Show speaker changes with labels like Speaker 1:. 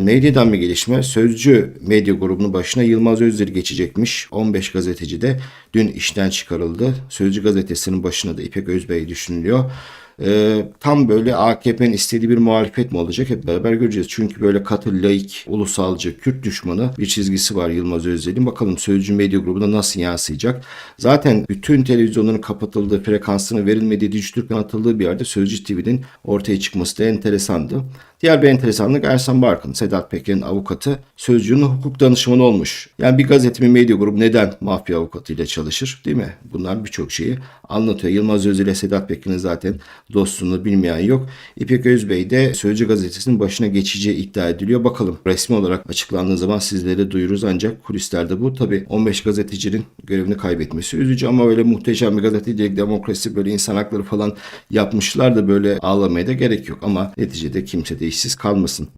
Speaker 1: Medyadan bir gelişme. Sözcü medya grubunun başına Yılmaz Özdil geçecekmiş. 15 gazeteci de dün işten çıkarıldı. Sözcü gazetesinin başına da İpek Özbey düşünülüyor. Ee, tam böyle AKP'nin istediği bir muhalefet mi olacak hep beraber göreceğiz. Çünkü böyle katı, laik, ulusalcı, Kürt düşmanı bir çizgisi var Yılmaz Özdil'in. Bakalım Sözcü Medya grubuna nasıl yansıyacak. Zaten bütün televizyonların kapatıldığı, frekansının verilmediği, Dijitürk'ün atıldığı bir yerde Sözcü TV'nin ortaya çıkması da enteresandı. Diğer bir enteresanlık Ersan Barkın, Sedat Peker'in avukatı, Sözcü'nün hukuk danışmanı olmuş. Yani bir gazete, bir medya grubu neden mafya avukatıyla çalışır değil mi? Bunlar birçok şeyi anlatıyor. Yılmaz Özdil ile Sedat Peker'in zaten dostluğunu bilmeyen yok. İpek Özbey de Sözcü gazetesinin başına geçeceği iddia ediliyor. Bakalım resmi olarak açıklandığı zaman sizlere duyururuz ancak kulislerde bu. Tabi 15 gazetecinin görevini kaybetmesi üzücü ama öyle muhteşem bir gazetecilik, demokrasi böyle insan hakları falan yapmışlar da böyle ağlamaya da gerek yok. Ama neticede kimse de işsiz kalmasın.